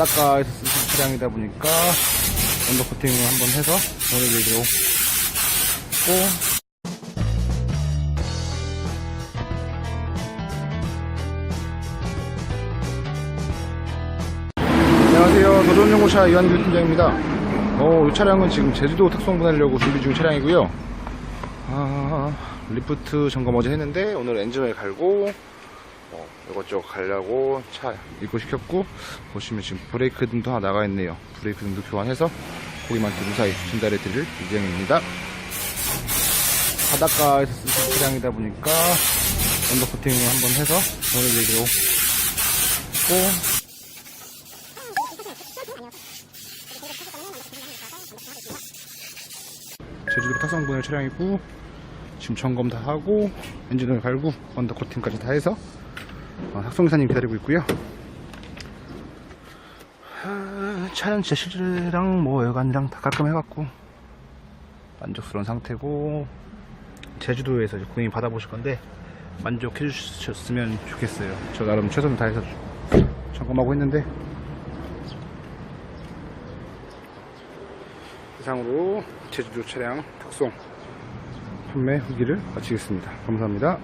바닷가에서 쓰는 차량이다 보니까 언더 코팅을 한번 해서 보내드리고 고 안녕하세요. 노전연구차 이완규 팀장입니다. 어, 이 차량은 지금 제주도 특송 보내려고 준비 중인 차량이고요. 아, 리프트 점검 어제 했는데 오늘 엔진오일 갈고 어, 이것저것 가려고 차 입고 시켰고 보시면 지금 브레이크 등도 하나 나가 있네요. 브레이크 등도 교환해서 고객님한테 무사히 전달해 드릴 예정입니다. 바닷가에서 쓰는 차량이다 보니까 언더 코팅을 한번 해서 보내드리고 고 제주도 보낼 차량이고 지금 점검 다 하고 엔진을 갈고 언더 코팅까지 다 해서 어, 학송기사님 기다리고 있고요. 아, 차량 제실이랑 뭐 외관이랑 다 깔끔해갖고 만족스러운 상태고 제주도에서 고객님 받아보실 건데 만족해 주셨으면 좋겠어요. 저 나름 최선을 다해서 점검하고 했는데. 이상으로 제주도 차량 탁송 판매 후기를 마치겠습니다. 감사합니다.